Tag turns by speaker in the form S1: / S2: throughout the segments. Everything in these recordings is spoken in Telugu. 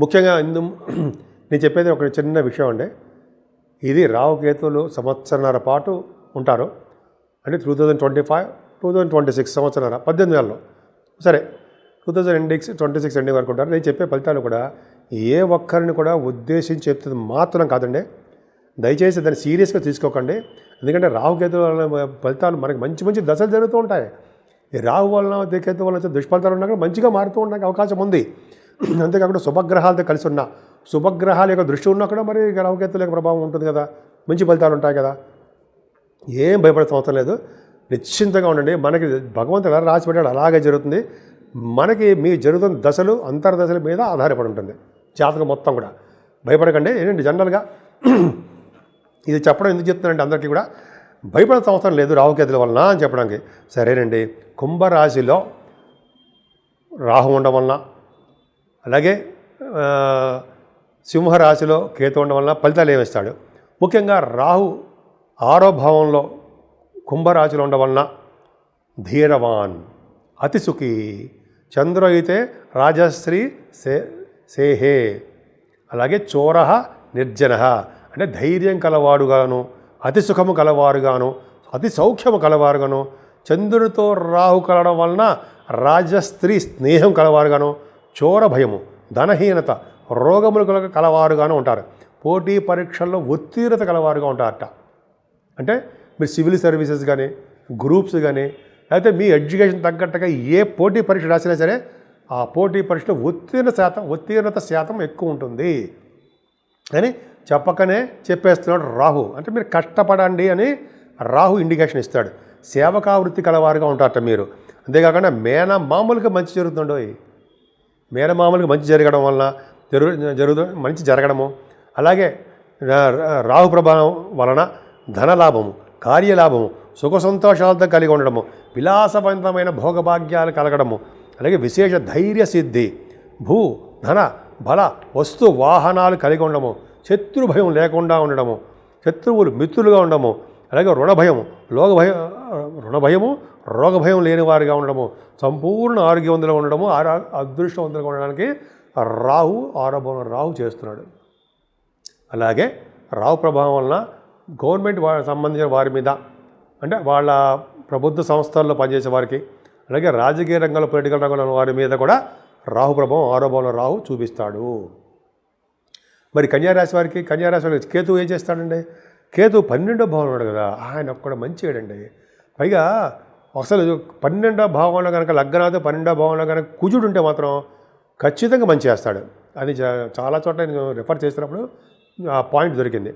S1: ముఖ్యంగా ఇందు నేను చెప్పేది ఒక చిన్న విషయం అండి. ఇది రావుకేతువులు సంవత్సరన్నర పాటు ఉంటారు. అంటే two thousand twenty five two thousand twenty six సంవత్సరాల పద్దెనిమిది నెలల్లో సరే two thousand endings twenty six ending వరకు ఉంటారు. నేను చెప్పే ఫలితాలు కూడా ఏ ఒక్కరిని కూడా ఉద్దేశించి చెప్తుంది మాత్రం కాదండి. దయచేసి దాన్ని సీరియస్గా తీసుకోకండి. ఎందుకంటే రాహుకేతుల వల్ల ఫలితాలు మనకి మంచి మంచి దశలు జరుగుతూ ఉంటాయి. ఈ రాహు వలన కేతు వలన దుష్ఫలితాలు ఉన్నా కూడా మంచిగా మారుతూ ఉండడానికి అవకాశం ఉంది. అంతేకాకుండా శుభగ్రహాలతో కలిసి ఉన్న శుభగ్రహాల యొక్క దృష్టి ఉన్నా కూడా మరి రాహుకేతుల యొక్క ప్రభావం ఉంటుంది కదా. మంచి ఫలితాలు ఉంటాయి కదా. ఏం భయపడే అవసరం లేదు. నిశ్చింతగా ఉండండి. మనకి భగవంతుడు ఎలా రాసి పెట్టాడు అలాగే జరుగుతుంది. మనకి మీ జరుగుతున్న దశలు అంతర్దశల మీద ఆధారపడి ఉంటుంది. జాతకం మొత్తం కూడా. భయపడకండి. ఏంటంటే జనరల్గా ఇది చెప్పడం ఎందుకు చెప్తున్నానంటే అందరికీ కూడా భయపడే అవసరం లేదు రాహుకేతుల వలన అని చెప్పడానికి. సరేనండి. కుంభరాశిలో రాహు ఉండడం వలన అలాగే సింహరాశిలో కేతు ఉండడం వలన ఫలితాలు ఏమిస్తాడు ముఖ్యంగా రాహు ఆరో భావంలో కుంభరాశిలో ఉండడం వలన ధీరవాన్ అతిసుఖి చంద్రు అయితే రాజశ్రీ సే సేహే అలాగే చోర నిర్జన అంటే ధైర్యం కలవాడుగాను అతి సుఖము కలవారుగాను అతి సౌఖ్యము కలవారుగాను చంద్రుడితో రాహు కలవడం వలన రాజస్త్రీ స్నేహం కలవారుగాను చోర భయము ధనహీనత రోగములు కలవారుగానే ఉంటారు. పోటీ పరీక్షల్లో ఉత్తీర్ణత కలవారుగా ఉంటారట. అంటే మీరు సివిల్ సర్వీసెస్ కానీ గ్రూప్స్ కానీ లేకపోతే మీ ఎడ్యుకేషన్ తగ్గట్టుగా ఏ పోటీ పరీక్ష రాసినా సరే ఆ పోటీ పరీక్షలో ఉత్తీర్ణ శాతం ఉత్తీర్ణత శాతం ఎక్కువ ఉంటుంది. అని చెప్పకనే చెప్పేస్తున్నాడు రాహు. అంటే మీరు కష్టపడండి అని రాహు ఇండికేషన్ ఇస్తాడు. సేవకావృత్తి కలవారుగా ఉంటారట మీరు. అంతేకాకుండా మేన మామూలుగా మంచి జరుగుతుండో మేనమామలకు మంచి జరగడం వలన జరుగు జరుగు మంచి జరగడము. అలాగే రాహు ప్రభావం వలన ధనలాభము కార్యలాభము సుఖ సంతోషాలతో కలిగి ఉండడము విలాసవంతమైన భోగభాగ్యాలు కలగడము అలాగే విశేష ధైర్య సిద్ధి భూ ధన బల వస్తు వాహనాలు కలిగి ఉండడము శత్రు భయం లేకుండా ఉండడము శత్రువులు మిత్రులుగా ఉండడము అలాగే రుణ భయము లోక భయం రుణ భయము రోగభయం లేని వారిగా ఉండడము సంపూర్ణ ఆరోగ్యవంతులుగా ఉండడము ఆరా అదృష్టవంతులుగా ఉండడానికి రాహు ఆరోగ్యం రాహు చేస్తున్నాడు. అలాగే రావు ప్రభావం వలన గవర్నమెంట్ వా సంబంధించిన వారి మీద అంటే వాళ్ళ ప్రభుత్వ సంస్థల్లో పనిచేసే వారికి అలాగే రాజకీయ రంగంలో పొలిటికల్ రంగంలో ఉన్న వారి మీద కూడా రాహు ప్రభావం ఆరోపణలో రాహు చూపిస్తాడు. మరి కన్యారాశి వారికి కన్యారాశి వారికి కేతు ఏం చేస్తాడండి? కేతు పన్నెండో భావం ఉన్నాడు కదా ఆయన ఒక్కడ మంచిగాడండి పైగా అసలు పన్నెండో భావంలో కనుక లగ్నాథ పన్నెండో భావంలో కనుక కుజుడు ఉంటే మాత్రం ఖచ్చితంగా మంచి చేస్తాడు. అది చాలా చోట్ల నేను రిఫర్ చేసినప్పుడు ఆ పాయింట్ దొరికింది.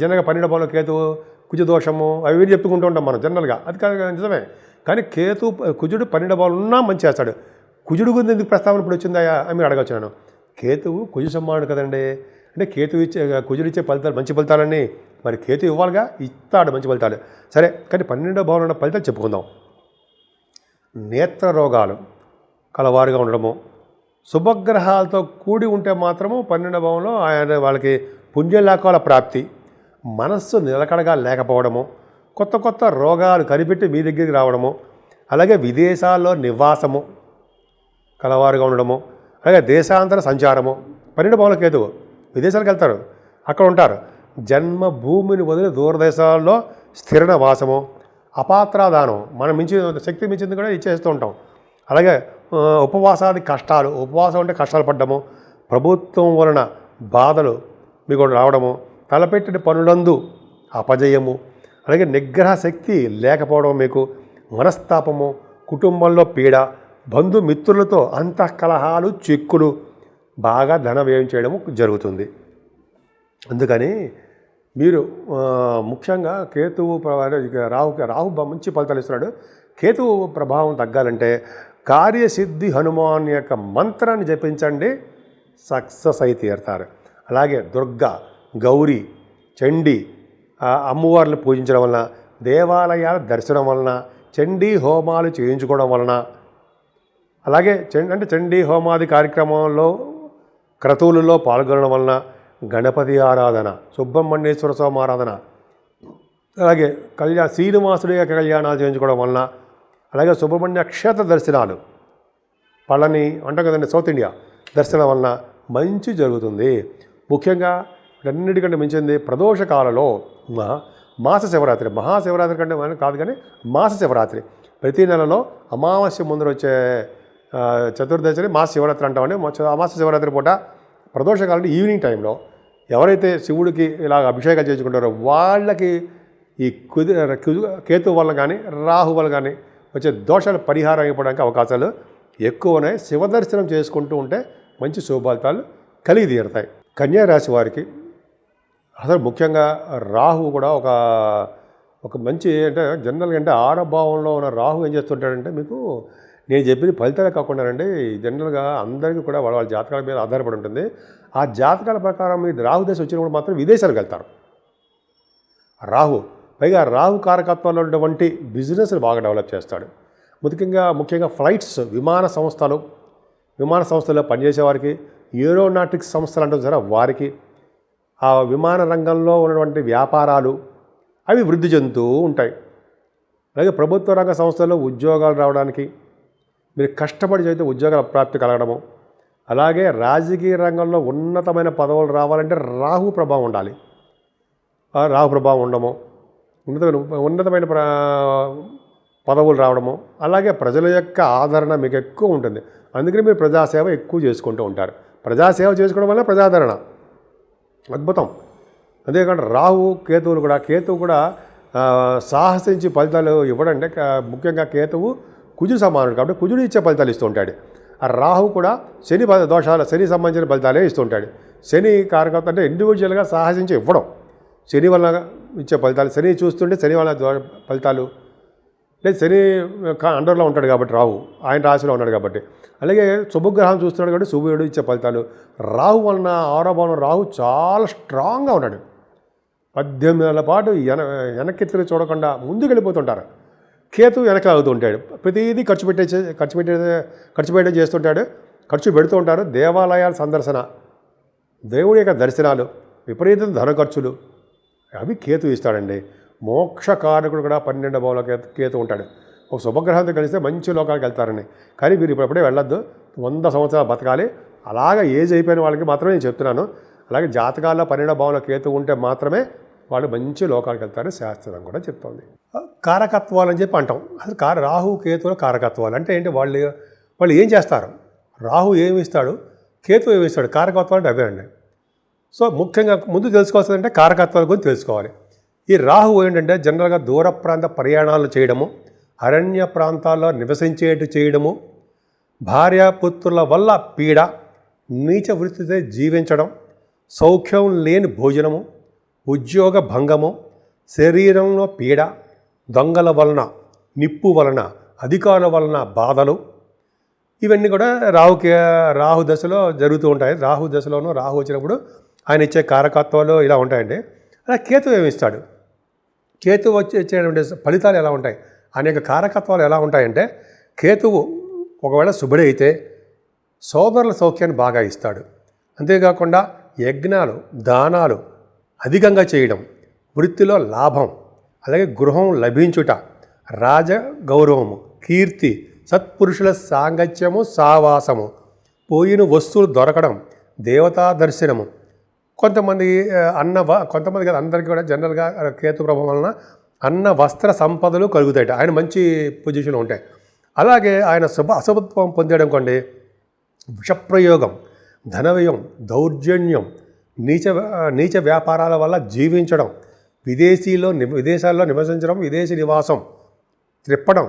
S1: జనరల్గా పన్నెండో భావంలో కేతు కుజ దోషము అవి చెప్పుకుంటూ ఉంటాం మనం జనరల్గా. అది కాదు నిజమే. కానీ కేతు కుజుడు పన్నెండో భావంలో ఉన్నా మంచి చేస్తాడు. కుజుడు గురించి ఎందుకు ప్రస్తావన ఇప్పుడు వచ్చిందాయా అని మీరు అడగచ్చు నేను కేతువు కుజు సమ్మానుడు కదండి. అంటే కేతు ఇచ్చే కుజుడు ఇచ్చే ఫలితాలు మంచి ఫలితాలన్నీ మరి కేతు ఇవ్వాలిగా ఇస్తాడు మంచి ఫలితాలు. సరే కానీ పన్నెండో భావంలో ఉన్న ఫలితాలు చెప్పుకుందాం. నేత్ర రోగాలు కలవారుగా ఉండడము శుభగ్రహాలతో కూడి ఉంటే మాత్రము పన్నెండో భావంలో ఆయన వాళ్ళకి పుణ్యలాకాల ప్రాప్తి మనస్సు నిలకడగా లేకపోవడము కొత్త కొత్త రోగాలు కనిపెట్టి మీ దగ్గరికి రావడము అలాగే విదేశాల్లో నివాసము కలవారుగా ఉండడము అలాగే దేశాంతర సంచారము. పన్నెండు భావంలో విదేశాలకు వెళ్తారు అక్కడ ఉంటారు. జన్మ భూమిని వదిలి దూరదేశాల్లో స్థిరణ వాసము అపాత్రాదానం మనం మించి శక్తి మించింది కూడా ఇచ్చేస్తూ ఉంటాం. అలాగే ఉపవాసాది కష్టాలు ఉపవాసం అంటే కష్టాలు పడ్డము ప్రభుత్వం వలన బాధలు మీకు రావడము తలపెట్టిన పనులందు అపజయము అలాగే నిగ్రహ శక్తి లేకపోవడం మీకు మనస్తాపము కుటుంబంలో పీడ బంధుమిత్రులతో అంతఃకలహాలు చిక్కులు బాగా ధన వ్యయం చేయడము జరుగుతుంది. అందుకని మీరు ముఖ్యంగా కేతువు రాహు రాహు మంచి ఫలితాలు ఇస్తున్నాడు. కేతువు ప్రభావం తగ్గాలంటే కార్యసిద్ధి హనుమాన్ యొక్క మంత్రాన్ని జపించండి సక్సెస్ అయి తీరుతారు. అలాగే దుర్గ గౌరీ చండీ అమ్మవార్లు పూజించడం వలన దేవాలయాల దర్శనం వలన చండీ హోమాలు చేయించుకోవడం వలన అలాగే చం- అంటే చండీ హోమాది కార్యక్రమంలో క్రతువులలో పాల్గొనడం వలన గణపతి ఆరాధన సుబ్రహ్మణ్యేశ్వర స్వామి ఆరాధన. అలాగే కళ్యాణ శ్రీనివాసుడి యొక్క కళ్యాణాలు చేయించుకోవడం వలన అలాగే సుబ్రహ్మణ్య క్షేత్ర దర్శనాలు పళని అంటాం కదండి సౌత్ ఇండియా దర్శనం వలన మంచి జరుగుతుంది. ముఖ్యంగా అన్నిటికంటే మించింది ప్రదోష కాలలో మహా మాస శివరాత్రి. మహాశివరాత్రి కంటే మనం కాదు కానీ మాస శివరాత్రి. ప్రతి నెలలో అమావాస్య ముందర వచ్చే చతుర్దశిని మాస శివరాత్రి అంటామండి. అమాస శివరాత్రి పూట ప్రదోషకాలంటే ఈవినింగ్ టైంలో. ఎవరైతే శివుడికి ఇలాగ అభిషేకాలు చేసుకుంటారో వాళ్ళకి ఈ కుది కేతు వల్ల కానీ రాహు వల్ల కానీ వచ్చే దోషాలు పరిహారం అయిపోవడానికి అవకాశాలు ఎక్కువ ఉన్నాయి శివ దర్శనం చేసుకుంటూ ఉంటే మంచి శుభఫలితాలు కలిగి తీరుతాయి. కన్యా రాశి వారికి అసలు ముఖ్యంగా రాహు కూడా ఒక ఒక మంచి అంటే జనరల్గా అంటే ఆరభావంలో ఉన్న రాహు ఏం చేస్తుంటాడంటే మీకు నేను చెప్పిన ఫలితాలే కాకుండానండి జనరల్గా అందరికీ కూడా వాళ్ళ వాళ్ళ జాతకాల మీద ఆధారపడి ఉంటుంది. ఆ జాతకాల ప్రకారం మీరు రాహు దశ వచ్చినప్పుడు మాత్రం విదేశాలకు వెళ్తారు. రాహు పైగా రాహు కారకత్వంలో ఉన్నటువంటి బిజినెస్ని బాగా డెవలప్ చేస్తాడు. ముఖ్యంగా ముఖ్యంగా ఫ్లైట్స్ విమాన సంస్థలు విమాన సంస్థల్లో పనిచేసే వారికి ఏరోనాటిక్స్ సంస్థలు అంటారు సరే వారికి ఆ విమాన రంగంలో ఉన్నటువంటి వ్యాపారాలు అవి వృద్ధి చెందుతూ ఉంటాయి. అలాగే ప్రభుత్వ రంగ సంస్థల్లో ఉద్యోగాలు రావడానికి మీరు కష్టపడి చదివితే ఉద్యోగాల ప్రాప్తి కలగడము. అలాగే రాజకీయ రంగంలో ఉన్నతమైన పదవులు రావాలంటే రాహు ప్రభావం ఉండాలి. రాహు ప్రభావం ఉండము ఉన్నతమైన ఉన్నతమైన ప్ర పదవులు రావడము. అలాగే ప్రజల యొక్క ఆదరణ మీకు ఎక్కువ ఉంటుంది. అందుకని మీరు ప్రజాసేవ ఎక్కువ చేసుకుంటూ ఉంటారు. ప్రజాసేవ చేసుకోవడం వల్ల ప్రజాదరణ. అద్భుతం. అంతేకాకుండా రాహు కేతువులు కూడా కేతువు కూడా సాహసించి ఫలితాలు ఇవ్వడంటే ముఖ్యంగా కేతువు కుజుడు సమానుడు కాబట్టి కుజుడు ఇచ్చే ఫలితాలు ఇస్తూ ఉంటాడు. ఆ రాహు కూడా శని దోషాల శని సంబంధించిన ఫలితాలే ఇస్తుంటాడు శని కారకత్వం అంటే ఇండివిజువల్గా సాహసించి ఇవ్వడం. శని వల్ల ఇచ్చే ఫలితాలు శని చూస్తుంటే శని వల్ల ఫలితాలు. లేదు శని కా- అండర్లో ఉంటాడు కాబట్టి రాహు ఆయన రాశిలో ఉన్నాడు కాబట్టి. అలాగే శుభగ్రహం చూస్తున్నాడు కాబట్టి సూర్యుడు ఇచ్చే ఫలితాలు. రాహు వలన ఆరోభవనం రాహు చాలా స్ట్రాంగ్గా ఉన్నాడు. పద్దెనిమిది నెలల పాటు వెన వెనక్కి తిరిగి చూడకుండా ముందుకు వెళ్ళిపోతుంటారు కేతు వెనక ఆగుతుంటాడు ప్రతిదీ ఖర్చు పెట్టే ఖర్చు పెట్టే ఖర్చు పెట్టే చేస్తుంటాడు. ఖర్చు పెడుతూ ఉంటాడు. దేవాలయాల సందర్శన. దేవుడి యొక్క దర్శనాలు విపరీత ధన ఖర్చులు. అవి కేతు ఇస్తాడండి. మోక్షకారకుడు కూడా పన్నెండు భావంలో కేతు కేతు ఉంటాడు. ఒక శుభగ్రహంతో కలిస్తే మంచి లోకాలకు వెళ్తారని కానీ మీరు ఇప్పుడప్పుడే వెళ్ళొద్దు. వంద సంవత్సరాలు బతకాలి. అలాగా ఏజ్ అయిపోయిన వాళ్ళకి మాత్రమే నేను చెప్తున్నాను. అలాగే జాతకాల్లో పన్నెండో భావంలో కేతు ఉంటే మాత్రమే వాళ్ళు మంచి లోకాలకు వెళ్తారని శాస్త్రం కూడా చెప్తోంది. కారకత్వాలు అని చెప్పి అంటాం. అసలు కార రాహు కేతువుల కారకత్వాలు. అంటే ఏంటి? వాళ్ళు వాళ్ళు ఏం చేస్తారు? రాహు ఏమి ఇస్తాడు? కేతు ఏమి ఇస్తాడు? కారకత్వాలు అంటే అవే అండి. సో ముఖ్యంగా ముందు తెలుసుకోవాల్సిందంటే కారకత్వాల గురించి తెలుసుకోవాలి. ఈ రాహు ఏంటంటే జనరల్గా దూర ప్రాంత ప్రయాణాలు చేయడము అరణ్య ప్రాంతాల్లో నివసించేటు చేయడము భార్యాపుత్రుల వల్ల పీడ నీచ వృత్తితో జీవించడం సౌఖ్యం లేని భోజనము ఉద్యోగ భంగము శరీరంలో పీడ దొంగల వలన నిప్పు వలన అధికారుల వలన బాధలు ఇవన్నీ కూడా రాహుకి రాహు దశలో జరుగుతూ ఉంటాయి. రాహు దశలోనూ రాహు వచ్చినప్పుడు ఆయన ఇచ్చే కారకత్వాలు ఇలా ఉంటాయండి. అలా కేతు ఏమిస్తాడు కేతు వచ్చి ఇచ్చేటువంటి ఫలితాలు ఎలా ఉంటాయి? అనేక కారకత్వాలు ఎలా ఉంటాయంటే కేతువు ఒకవేళ శుభుడే అయితే సోదరుల సౌఖ్యాన్ని బాగా ఇస్తాడు. అంతేకాకుండా యజ్ఞాలు దానాలు అధికంగా చేయడం వృత్తిలో లాభం అలాగే గృహం లభించుట రాజ గౌరవము కీర్తి సత్పురుషుల సాంగత్యము సావాసము పోయిన వస్తువులు దొరకడం దేవతా దర్శనము. కొంతమంది అన్న కొంతమంది కదా అందరికీ కూడా జనరల్గా కేతు ప్రభావం వలన అన్న వస్త్ర సంపదలు కలుగుతాయి ఆయన మంచి పొజిషన్లో ఉంటాయి అలాగే ఆయన శుభ అశుభత్వం పొందడం కొండి విషప్రయోగం ధనవ్యయం దౌర్జన్యం నీచ నీచ వ్యాపారాల వల్ల జీవించడం విదేశీలో ని విదేశాల్లో నివసించడం విదేశీ నివాసం త్రిప్పడం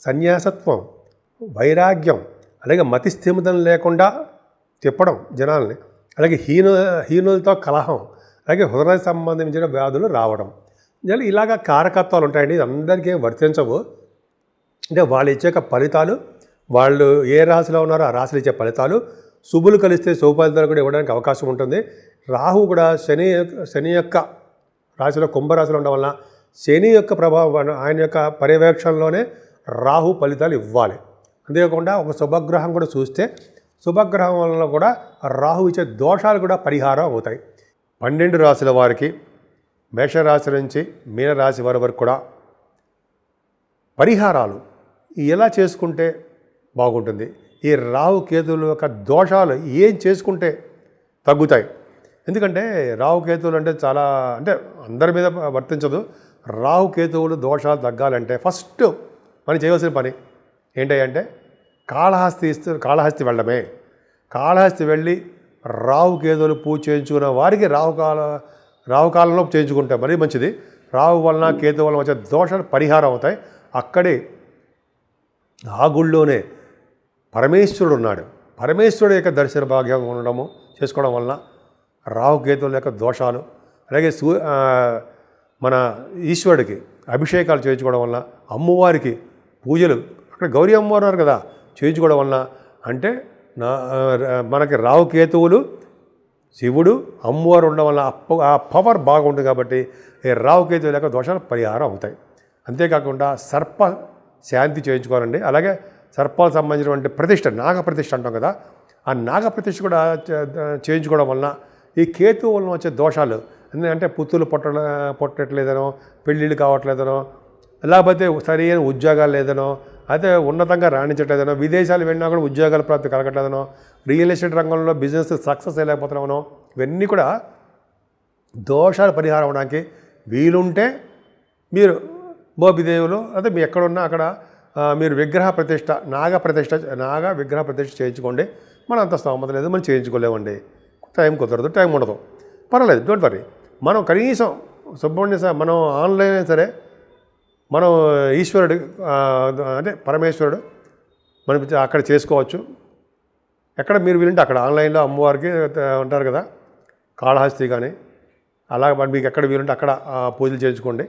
S1: సన్యాసత్వం వైరాగ్యం అలాగే మతి స్థిమితం లేకుండా తిప్పడం జనాల్ని అలాగే హీను హీనులతో కలహం అలాగే హృదయ సంబంధించిన వ్యాధులు రావడం. ఇలా ఇలాగ కారకత్వాలు ఉంటాయండి. ఇది అందరికీ వర్తించవు. అంటే వాళ్ళు ఇచ్చే ఫలితాలు వాళ్ళు ఏ రాశిలో ఉన్నారో ఆ రాశులు ఇచ్చే ఫలితాలు శుభులు కలిస్తే శుభఫలితాలు కూడా ఇవ్వడానికి అవకాశం ఉంటుంది. రాహు కూడా శని శని యొక్క రాశిలో కుంభరాశిలో ఉండడం వల్ల శని యొక్క ప్రభావం ఆయన యొక్క పర్యవేక్షణలోనే రాహు ఫలితాలు ఇవ్వాలి. అంతేకాకుండా ఒక శుభగ్రహం కూడా చూస్తే శుభగ్రహం వల్ల కూడా రాహు ఇచ్చే దోషాలు కూడా పరిహారం అవుతాయి. పన్నెండు రాశుల వారికి మేషరాశి నుంచి మీనరాశి వారి వరకు కూడా పరిహారాలు ఎలా చేసుకుంటే బాగుంటుంది? ఈ రావు కేతువుల యొక్క దోషాలు ఏం చేసుకుంటే తగ్గుతాయి? ఎందుకంటే రావు కేతువులు అంటే చాలా అంటే అందరి మీద వర్తించదు. రావు కేతువులు దోషాలు తగ్గాలంటే ఫస్ట్ మనం చేయవలసిన పని ఏంటంటే కాళహస్తి ఇస్తూ కాళహస్తి వెళ్ళడమే. కాళహస్తి వెళ్ళి రావు కేతువులు పూజ చేయించుకున్న వారికి రావు కాలం రావు కాలంలో చేయించుకుంటే మరీ మంచిది. రావు వలన కేతు వలన వచ్చే దోషాలు పరిహారం అవుతాయి. అక్కడే ఆ గుళ్ళోనే పరమేశ్వరుడు ఉన్నాడు. పరమేశ్వరుడు యొక్క దర్శన భాగ్యం ఉండడము చేసుకోవడం వలన రాహుకేతువుల యొక్క దోషాలు అలాగే సూ మన ఈశ్వరుడికి అభిషేకాలు చేయించుకోవడం వలన అమ్మవారికి పూజలు అక్కడ గౌరీ అమ్మవారు కదా చేయించుకోవడం వలన అంటే నా మనకి రావుకేతువులు శివుడు అమ్మవారు ఉండడం వల్ల ఆ పవర్ బాగుంటుంది కాబట్టి రావుకేతువుల యొక్క లేక దోషాలు పరిహారం అవుతాయి. అంతేకాకుండా సర్ప శాంతి చేయించుకోవాలండి. అలాగే సర్పాలకు సంబంధించినటువంటి ప్రతిష్ట నాగ ప్రతిష్ట అంటాం కదా ఆ నాగ ప్రతిష్ట కూడా చేయించుకోవడం వలన ఈ కేతు వలన వచ్చే దోషాలు ఎందుకంటే పుత్తులు పొట్ట పొట్టట్లేదనో పెళ్ళిళ్ళు కావట్లేదనో లేకపోతే సరైన ఉద్యోగాలు లేదనో అయితే ఉన్నతంగా రాణించట్లేదనో విదేశాలు వెళ్ళినా కూడా ఉద్యోగాల ప్రాప్తి కలగట్లేదనో రియల్ ఎస్టేట్ రంగంలో బిజినెస్ సక్సెస్ అయ్యలేకపోతున్నామనో ఇవన్నీ కూడా దోషాలు పరిహారం అవడానికి వీలుంటే మీరు మోపిదేవులు అదే మీ ఎక్కడున్నా అక్కడ మీరు విగ్రహ ప్రతిష్ట నాగ ప్రతిష్ట నాగ విగ్రహ ప్రతిష్ట చేయించుకోండి. మన అంత స్తోమత లేదు మనం చేయించుకోలేమండి. టైం కుదరదు టైం ఉండదు. పర్వాలేదు డోంట్ వరీ మనం కనీసం సుబ్రహ్మణ్య సార్ మనం ఆన్లైన్ అయినా సరే మనం ఈశ్వరుడు అంటే పరమేశ్వరుడు మనం అక్కడ చేసుకోవచ్చు. ఎక్కడ మీరు వీలుంటే అక్కడ ఆన్లైన్లో అమ్మవారికి ఉంటారు కదా కాళహస్తి కానీ అలాగే మరి మీకు ఎక్కడ వీలుంటే అక్కడ పూజలు చేయించుకోండి.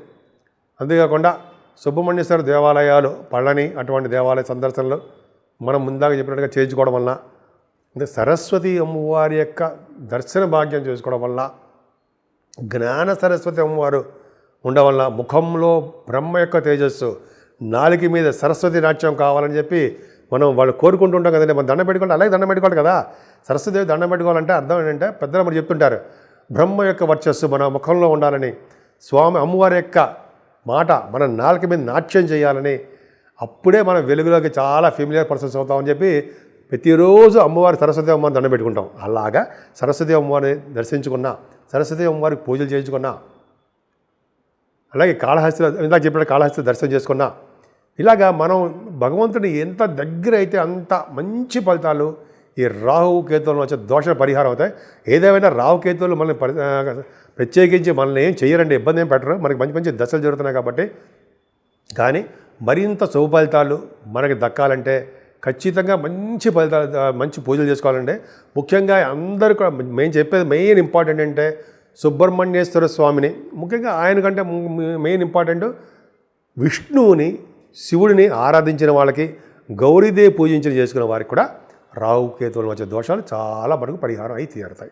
S1: అంతేకాకుండా సుబ్రహ్మణ్యేశ్వర దేవాలయాలు పళ్ళని అటువంటి దేవాలయ సందర్శనలు మనం ముందాక చెప్పినట్టుగా చేయించుకోవడం వలన అంటే సరస్వతి అమ్మవారి యొక్క దర్శన భాగ్యం చేసుకోవడం వల్ల జ్ఞాన సరస్వతి అమ్మవారు ఉండడం వల్ల ముఖంలో బ్రహ్మ యొక్క తేజస్సు నాలుగు మీద సరస్వతి నాట్యం కావాలని చెప్పి మనం వాళ్ళు కోరుకుంటుంటాం కదండి. మనం దండం పెట్టుకోవాలి అలాగే దండం పెట్టుకోవాలి కదా. సరస్వతిదేవి దండం పెట్టుకోవాలంటే అర్థం ఏంటంటే పెద్దలు మరి చెప్తుంటారు బ్రహ్మ యొక్క వర్చస్సు మన ముఖంలో ఉండాలని. స్వామి అమ్మవారి యొక్క మాట మన నాలుక మీద నాట్యం చేయాలని అప్పుడే మనం వెలుగులోకి చాలా ఫెమిలియర్ పర్సన్స్ అవుతామని చెప్పి ప్రతిరోజు అమ్మవారి సరస్వతి అమ్మవారిని దండం పెట్టుకుంటాం. అలాగా సరస్వతి అమ్మవారిని దర్శించుకున్నా సరస్వతి అమ్మవారికి పూజలు చేయించుకున్నా అలాగే కాళహస్తిలో ఇందాక చెప్పిన కాళహస్తి దర్శనం చేసుకున్నా ఇలాగా మనం భగవంతుని ఎంత దగ్గర అయితే అంత మంచి ఫలితాలు ఈ రాహు కేతువులు వచ్చే దోష పరిహారం అవుతాయి. ఏదేమైనా రాహు కేతువులు మనల్ని పరి ప్రత్యేకించి మనల్ని ఏం చేయరండి ఇబ్బంది ఏం పెట్టరు. మనకి మంచి మంచి దశలు జరుగుతున్నాయి కాబట్టి. కానీ మరింత శుభ ఫలితాలు మనకి దక్కాలంటే ఖచ్చితంగా మంచి ఫలితాలు మంచి పూజలు చేసుకోవాలంటే ముఖ్యంగా అందరూ కూడా మేము చెప్పేది మెయిన్ ఇంపార్టెంట్ అంటే సుబ్రహ్మణ్యేశ్వర స్వామిని ముఖ్యంగా ఆయన కంటే మెయిన్ ఇంపార్టెంట్ విష్ణువుని శివుడిని ఆరాధించిన వాళ్ళకి గౌరీదేవి పూజించిన చేసుకున్న వారికి కూడా రావు కేతువుల మధ్య దోషాలు చాలా మటుకు పరిహారం అయి తీరుతాయి.